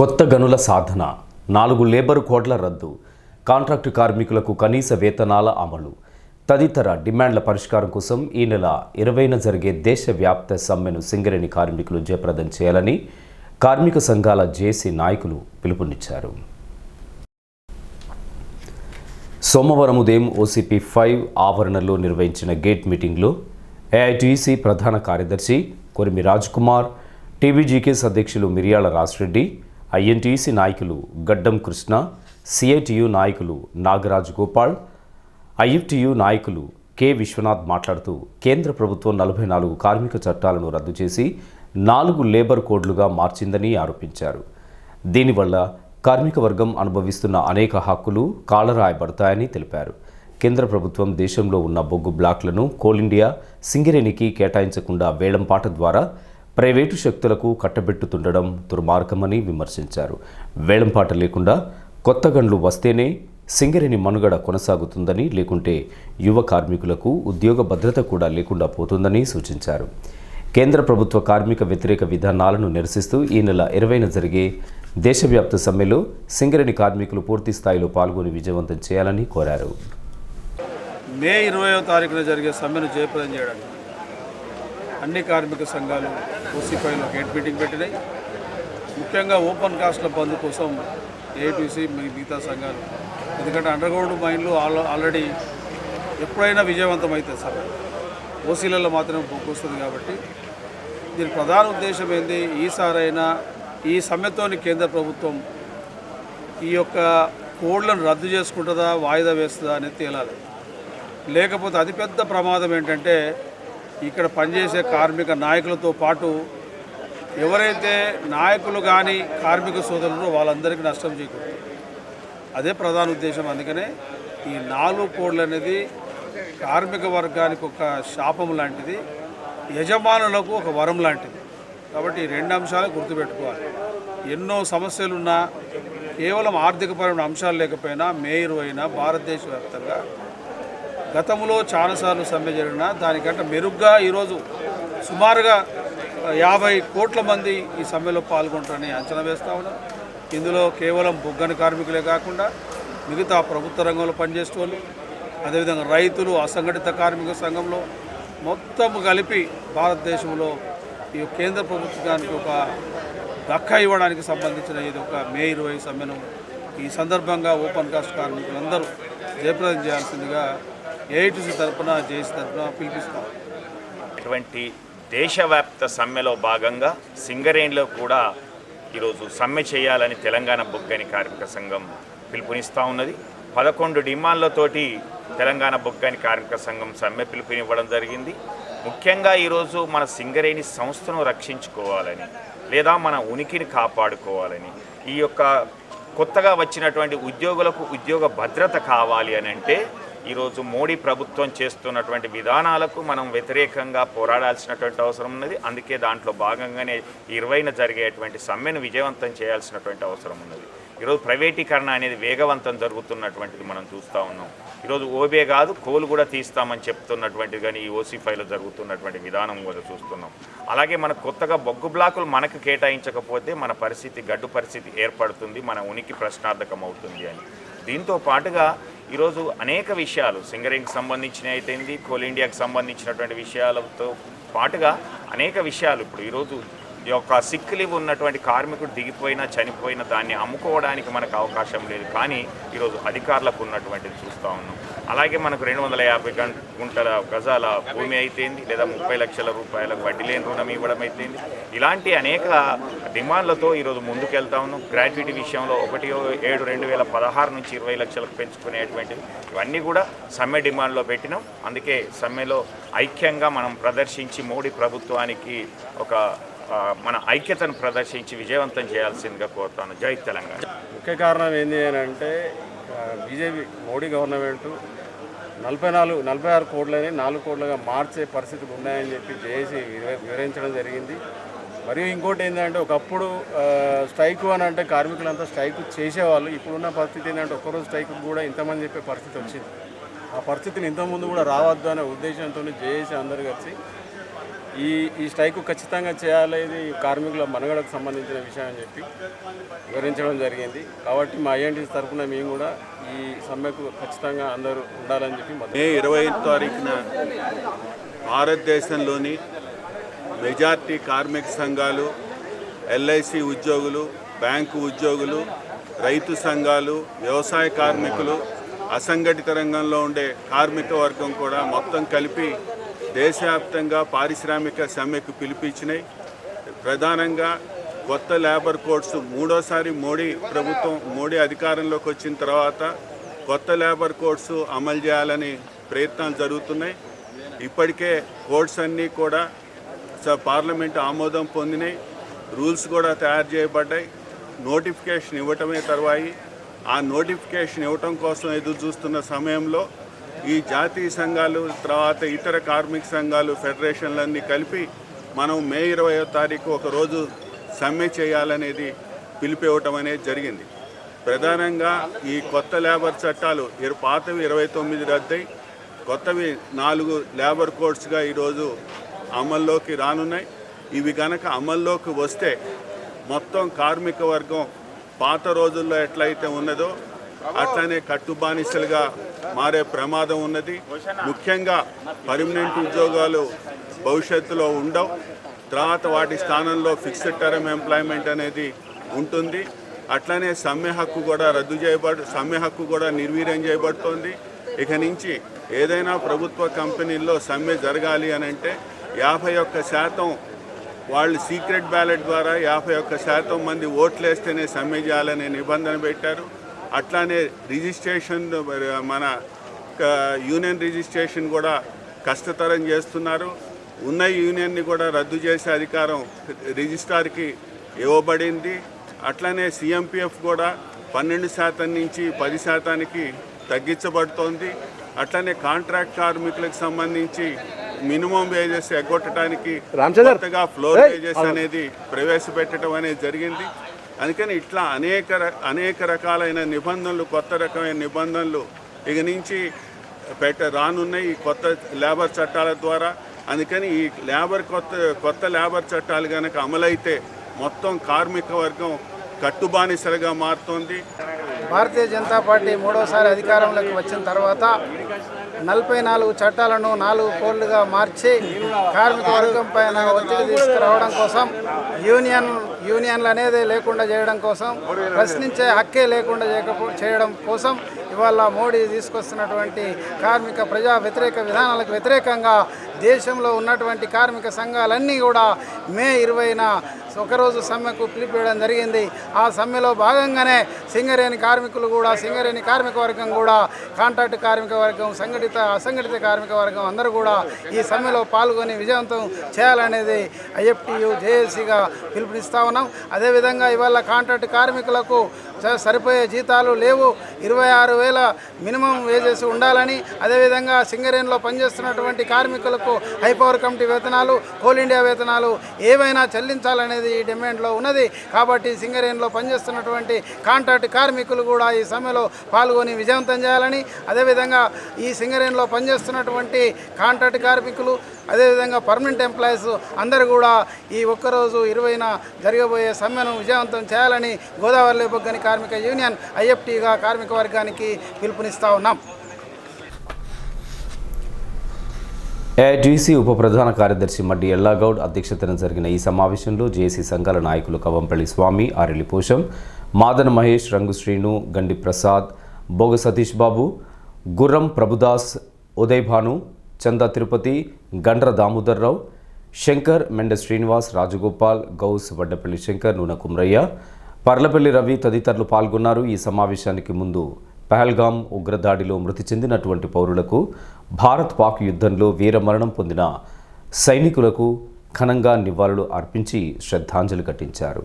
కొత్త గనుల సాధన నాలుగు లేబర్ కోడ్ల రద్దు కాంట్రాక్టు కార్మికులకు కనీస వేతనాల అమలు తదితర డిమాండ్ల పరిష్కారం కోసం ఈ నెల ఇరవైన జరిగే దేశవ్యాప్త సమ్మెను సింగరేణి కార్మికులు జయప్రదం చేయాలని కార్మిక సంఘాల జేసీ నాయకులు పిలుపునిచ్చారు. సోమవారం ఉదయం ఓసీపీ ఫైవ్ ఆవరణలో నిర్వహించిన గేట్ మీటింగ్లో ఏఐటీసీ ప్రధాన కార్యదర్శి కొరిమి కుమార్ టీవీజీకేస్ అధ్యక్షులు మిరియాల రాజిరెడ్డి ఐఎన్టీసీ నాయకులు గడ్డం కృష్ణ సిఐటియు నాయకులు నాగరాజ్ గోపాల్ ఐఎఫ్టియు నాయకులు కె విశ్వనాథ్ మాట్లాడుతూ కేంద్ర ప్రభుత్వం నలభై నాలుగు కార్మిక చట్టాలను రద్దు చేసి నాలుగు లేబర్ కోడ్లుగా మార్చిందని ఆరోపించారు. దీనివల్ల కార్మిక వర్గం అనుభవిస్తున్న అనేక హక్కులు కాలరాయబడతాయని తెలిపారు. కేంద్ర ప్రభుత్వం దేశంలో ఉన్న బొగ్గు బ్లాక్లను కోల్ ఇండియా సింగరేణికి కేటాయించకుండా వేలంపాట ద్వారా ప్రైవేటు శక్తులకు కట్టబెట్టుతుండడం దుర్మార్గమని విమర్శించారు. వేలంపాట లేకుండా కొత్త గండ్లు వస్తేనే సింగరేణి మనుగడ కొనసాగుతుందని లేకుంటే యువ కార్మికులకు ఉద్యోగ భద్రత కూడా లేకుండా పోతుందని సూచించారు. కేంద్ర ప్రభుత్వ కార్మిక వ్యతిరేక విధానాలను నిరసిస్తూ ఈ నెల ఇరవైన జరిగే దేశవ్యాప్త సమ్మెలో సింగరేణి కార్మికులు పూర్తి స్థాయిలో పాల్గొని విజయవంతం చేయాలని కోరారు. మే ఇరవయో తారీఖున జరిగే సమ్మెను జయప్రదం చేయడానికి అన్ని కార్మిక సంఘాలు ఓసీపైలో గేట్ మీటింగ్ పెట్టినాయి. ముఖ్యంగా ఓపెన్ కాస్ట్ల బంద్ కోసం ఏఐటీసీ మిగతా సంఘాలు. ఎందుకంటే అండర్గ్రౌండ్ మైన్లు ఆల్ ఆల్రెడీ ఎప్పుడైనా విజయవంతం అవుతుంది సార్ ఓసీలలో మాత్రమే బొగ్గు వస్తుంది కాబట్టి దీని ప్రధాన ఉద్దేశం ఏంది? ఈసారైనా ఈ సమ్మెతోని కేంద్ర ప్రభుత్వం ఈ యొక్క కోడ్లను రద్దు చేసుకుంటుందా వాయిదా వేస్తుందా అనేది తేలాలి. లేకపోతే అతిపెద్ద ప్రమాదం ఏంటంటే ఇక్కడ పనిచేసే కార్మిక నాయకులతో పాటు ఎవరైతే నాయకులు కానీ కార్మిక సోదరులు వాళ్ళందరికీ నష్టం చేయకూడదు అదే ప్రధాన ఉద్దేశం. అందుకనే ఈ నాలుగు కోడ్లు అనేది కార్మిక వర్గానికి ఒక శాపం లాంటిది యజమానులకు ఒక వరం లాంటిది. కాబట్టి ఈ రెండు అంశాలు గుర్తుపెట్టుకోవాలి. ఎన్నో సమస్యలున్నా కేవలం ఆర్థికపరమైన అంశాలు లేకపోయినా మే ఇరవైన భారతదేశ వ్యాప్తంగా గతంలో చాలాసార్లు సమ్మె జరిగిన దానికంటే మెరుగ్గా ఈరోజు సుమారుగా యాభై కోట్ల మంది ఈ సమ్మెలో పాల్గొంటారని అంచనా వేస్తూ ఉన్నారు. ఇందులో కేవలం బొగ్గని కార్మికులే కాకుండా మిగతా ప్రభుత్వ రంగంలో పనిచేసే వాళ్ళు అదేవిధంగా రైతులు అసంఘటిత కార్మిక సంఘంలో మొత్తం కలిపి భారతదేశంలో ఈ కేంద్ర ప్రభుత్వానికి ఒక దక్క ఇవ్వడానికి సంబంధించిన ఇది ఒక మే ఇరవై సమ్మెను ఈ సందర్భంగా ఓపెన్ కాస్ట్ కార్మికులందరూ జయప్రదం చేయాల్సిందిగా ఏఐటీసీ తరఫున జేసీ తరఫున పిలిపిస్తాం. ఇటువంటి దేశవ్యాప్త సమ్మెలో భాగంగా సింగరేణిలో కూడా ఈరోజు సమ్మె చేయాలని తెలంగాణ బొగ్గని కార్మిక సంఘం పిలుపునిస్తూ ఉన్నది. పదకొండు డిమాండ్లతోటి తెలంగాణ బొగ్గని కార్మిక సంఘం సమ్మె పిలుపునివ్వడం జరిగింది. ముఖ్యంగా ఈరోజు మన సింగరేణి సంస్థను రక్షించుకోవాలని లేదా మన ఉనికిని కాపాడుకోవాలని ఈ యొక్క కొత్తగా వచ్చినటువంటి ఉద్యోగులకు ఉద్యోగ భద్రత కావాలి అని అంటే ఈరోజు మోడీ ప్రభుత్వం చేస్తున్నటువంటి విధానాలకు మనం వ్యతిరేకంగా పోరాడాల్సినటువంటి అవసరం ఉన్నది. అందుకే దాంట్లో భాగంగానే ఇరవైన జరిగేటువంటి సమ్మెను విజయవంతం చేయాల్సినటువంటి అవసరం ఉన్నది. ఈరోజు ప్రైవేటీకరణ అనేది వేగవంతం జరుగుతున్నటువంటిది మనం చూస్తూ ఉన్నాం. ఈరోజు ఓబే కాదు కోలు కూడా తీస్తామని చెప్తున్నటువంటిది కానీ ఈ ఓసీఫైలో జరుగుతున్నటువంటి విధానం కూడా చూస్తున్నాం. అలాగే మన కొత్తగా బొగ్గు బ్లాకులు మనకు కేటాయించకపోతే మన పరిస్థితి గడ్డు పరిస్థితి ఏర్పడుతుంది మన ఉనికి ప్రశ్నార్థకం అవుతుంది అని. దీంతో పాటుగా ఈరోజు అనేక విషయాలు సింగరింగ్కి సంబంధించిన అయితేంది కోల్ ఇండియాకి సంబంధించినటువంటి విషయాలతో పాటుగా అనేక విషయాలు. ఇప్పుడు ఈరోజు ఈ యొక్క సిక్ లీవ్ ఉన్నటువంటి కార్మికుడు దిగిపోయినా చనిపోయినా దాన్ని అమ్ముకోవడానికి మనకు అవకాశం లేదు. కానీ ఈరోజు అధికారులకు ఉన్నటువంటిది చూస్తూ ఉన్నాం. అలాగే మనకు రెండు వందల యాభై గుంటల గజాల భూమి అయితేంది లేదా ముప్పై లక్షల రూపాయలకు వడ్డీ లేని రుణం ఇవ్వడం అయితేంది. ఇలాంటి అనేక డిమాండ్లతో ఈరోజు ముందుకెళ్తా ఉన్నాం. గ్రాట్యుటీ విషయంలో ఒకటి ఏడు రెండు వేల పదహారు నుంచి ఇరవై లక్షలకు పెంచుకునేటువంటివి ఇవన్నీ కూడా సమ్మె డిమాండ్లో పెట్టినాం. అందుకే సమ్మెలో ఐక్యంగా మనం ప్రదర్శించి మోడీ ప్రభుత్వానికి ఒక మన ఐక్యతను ప్రదర్శించి విజయవంతం చేయాల్సిందిగా కోరుతాను. జై తెలంగాణ. ముఖ్య కారణం ఏంటి అని అంటే బీజేపీ మోడీ గవర్నమెంట్ నలభై నాలుగు నలభై ఆరు కోట్లని నాలుగు కోట్లుగా మార్చే పరిస్థితులు ఉన్నాయని చెప్పి జేఏసీ వివరించడం జరిగింది. మరియు ఇంకోటి ఏంటంటే ఒకప్పుడు స్ట్రైక్ అని అంటే కార్మికులంతా స్ట్రైక్ చేసేవాళ్ళు. ఇప్పుడున్న పరిస్థితి ఏంటంటే ఒక్కరోజు స్ట్రైక్ కూడా ఇంతమంది చెప్పే పరిస్థితి వచ్చింది. ఆ పరిస్థితిని ఇంతకుముందు కూడా రావద్దు అనే ఉద్దేశంతో జేఏసీ అందరు కలిసి ఈ ఈ స్ట్రైక్ ఖచ్చితంగా చేయాలి ఇది కార్మికుల మనుగడకు సంబంధించిన విషయం అని చెప్పి వివరించడం జరిగింది. కాబట్టి మా ఐఎన్టీ తరఫున మేము కూడా ఈ సమ్మెకు ఖచ్చితంగా అందరూ ఉండాలని చెప్పి మే ఇరవై తారీఖున భారతదేశంలోని మెజార్టీ కార్మిక సంఘాలు ఎల్ఐసి ఉద్యోగులు బ్యాంకు ఉద్యోగులు రైతు సంఘాలు వ్యవసాయ కార్మికులు అసంఘటిత రంగంలో ఉండే కార్మిక వర్గం కూడా మొత్తం కలిపి దేశవ్యాప్తంగా పారిశ్రామిక సమ్మెకు పిలిపించినాయి. ప్రధానంగా కొత్త లేబర్ కోడ్స్ మూడోసారి మోడీ ప్రభుత్వం మోడీ అధికారంలోకి వచ్చిన తర్వాత కొత్త లేబర్ కోడ్స్ అమలు చేయాలని ప్రయత్నాలు జరుగుతున్నాయి. ఇప్పటికే కోడ్స్ అన్నీ కూడా స- పార్లమెంట్ ఆమోదం పొందినాయి. రూల్స్ కూడా తయారు చేయబడ్డాయి. నోటిఫికేషన్ ఇవ్వటమే తర్వాయి. ఆ నోటిఫికేషన్ ఇవ్వటం కోసం ఎదురు చూస్తున్న సమయంలో ఈ జాతీయ సంఘాలు తర్వాత ఇతర కార్మిక సంఘాలు ఫెడరేషన్లన్నీ కలిపి మనం మే ఇరవయో తారీఖు ఒక రోజు సమ్మె చేయాలనేది పిలిపివ్వటం అనేది జరిగింది. ప్రధానంగా ఈ కొత్త లేబర్ చట్టాలు ఇరు పాతవి ఇరవై తొమ్మిది రద్దయి కొత్తవి నాలుగు లేబర్ కోడ్స్గా ఈరోజు అమల్లోకి రానున్నాయి. ఇవి కనుక అమల్లోకి వస్తే మొత్తం కార్మిక వర్గం పాత రోజుల్లో ఎట్లయితే ఉన్నదో అట్లనే కట్టుబానిసలుగా మారే ప్రమాదం ఉన్నది. ముఖ్యంగా పర్మనెంట్ ఉద్యోగాలు భవిష్యత్తులో ఉండవు. తర్వాత వాటి స్థానంలో ఫిక్స్డ్ టర్మ్ ఎంప్లాయ్మెంట్ అనేది ఉంటుంది. అట్లనే సమ్మె హక్కు కూడా రద్దు చేయబడు సమ్మె హక్కు కూడా నిర్వీర్యం చేయబడుతోంది. ఇక నుంచి ఏదైనా ప్రభుత్వ కంపెనీల్లో సమ్మె జరగాలి అని అంటే యాభై ఒక్క శాతం వాళ్ళు సీక్రెట్ బ్యాలెట్ ద్వారా యాభై ఒక్క శాతం మంది ఓట్లు వేస్తేనే సమ్మె చేయాలనే నిబంధన పెట్టారు. అట్లానే రిజిస్ట్రేషన్ మన యూనియన్ రిజిస్ట్రేషన్ కూడా కష్టతరం చేస్తున్నారు. ఉన్న యూనియన్ని కూడా రద్దు చేసే అధికారం రిజిస్ట్రార్కి ఇవ్వబడింది. అట్లనే సిఎంపిఎఫ్ కూడా పన్నెండు శాతం నుంచి పది శాతానికి తగ్గించబడుతోంది. అట్లనే కాంట్రాక్ట్ కార్మికులకు సంబంధించి మినిమం వేజెస్ ఎగ్గొట్టడానికి కొత్తగా ఫ్లోర్ వేజెస్ అనేది ప్రవేశపెట్టడం అనేది జరిగింది. అందుకని ఇట్లా అనేక అనేక రకాలైన నిబంధనలు కొత్త రకమైన నిబంధనలు ఇక నుంచి పెట్ట రానున్నాయి ఈ కొత్త లేబర్ చట్టాల ద్వారా. అందుకని ఈ లేబర్ కొత్త కొత్త లేబర్ చట్టాలు కనుక అమలైతే మొత్తం కార్మిక వర్గం కట్టుబానిసలుగా మారుతోంది. భారతీయ జనతా పార్టీ మూడోసారి అధికారంలోకి వచ్చిన తర్వాత నలభై నాలుగు చట్టాలను నాలుగు కోళ్ళుగా మార్చి కార్మిక వర్గం పైన ఒత్తిడి తీసుకురావడం కోసం యూనియన్ యూనియన్లు అనేది లేకుండా చేయడం కోసం ప్రశ్నించే హక్కే లేకుండా చేయకపో చేయడం కోసం ఇవాళ మోడీ తీసుకొస్తున్నటువంటి కార్మిక ప్రజా వ్యతిరేక విధానాలకు వ్యతిరేకంగా దేశంలో ఉన్నటువంటి కార్మిక సంఘాలన్నీ కూడా మే ఇరవైన ఒకరోజు సమ్మెకు పిలిపివ్వడం జరిగింది. ఆ సమ్మెలో భాగంగానే సింగరేణి కార్మికులు కూడా సింగరేణి కార్మిక వర్గం కూడా కాంట్రాక్ట్ కార్మిక వర్గం సంఘటిత అసంఘటిత కార్మిక వర్గం అందరూ కూడా ఈ సమ్మెలో పాల్గొని విజయవంతం చేయాలనేది ఐఎఫ్టీయు జేఏసీగా పిలుపునిస్తా ఉన్నాం. అదేవిధంగా ఇవాళ కాంట్రాక్ట్ కార్మికులకు సరిపోయే జీతాలు లేవు. ఇరవై ఆరు వేల మినిమం వేజెస్ ఉండాలని అదేవిధంగా సింగరేణిలో పనిచేస్తున్నటువంటి కార్మికులకు హైపవర్ కమిటీ వేతనాలు కోల్ ఇండియా వేతనాలు ఏవైనా చెల్లించాలనేది ఈ డిమాండ్లో ఉన్నది. కాబట్టి సింగరేణిలో పనిచేస్తున్నటువంటి కాంట్రాక్ట్ కార్మికులు కూడా ఈ సమ్మెలో పాల్గొని విజయవంతం చేయాలని అదేవిధంగా ఈ సింగరేణిలో పనిచేస్తున్నటువంటి కాంట్రాక్ట్ కార్మికులు అదేవిధంగా పర్మనెంట్ ఎంప్లాయీస్ అందరూ కూడా ఈ ఒక్కరోజు ఇరవైన జరగబోయే సమ్మెను విజయవంతం చేయాలని గోదావరి బొగ్గని కార్మిక యూనియన్ ఐఎఫ్టీగా కార్మిక వర్గానికి పిలుపునిస్తా ఉన్నాం. ఏఐటీసీ ఉప ప్రధాన కార్యదర్శి మడ్డి ఎల్లాగౌడ్ అధ్యక్షతన జరిగిన ఈ సమావేశంలో జేసీ సంఘాల నాయకులు కవంపల్లి స్వామి ఆరెల్లి పోషం మాదన మహేష్ రంగు శ్రీను గండి ప్రసాద్ బోగ సతీష్ బాబు గుర్రం ప్రభుదాస్ ఉదయ్ భాను చందా తిరుపతి గండ్ర దామోదర్రావు శంకర్ మెండ శ్రీనివాస్ రాజగోపాల్ గౌస్ వడ్డపల్లి శంకర్ నూనె కుమ్రయ్య పర్లపల్లి రవి తదితరులు పాల్గొన్నారు. ఈ సమావేశానికి ముందు పహల్గాం ఉగ్రదాడిలో మృతి చెందినటువంటి పౌరులకు భారత్ పాక్ యుద్ధంలో వీరమరణం పొందిన సైనికులకు ఘనంగా నివాళులు అర్పించి శ్రద్ధాంజలి ఘటించారు.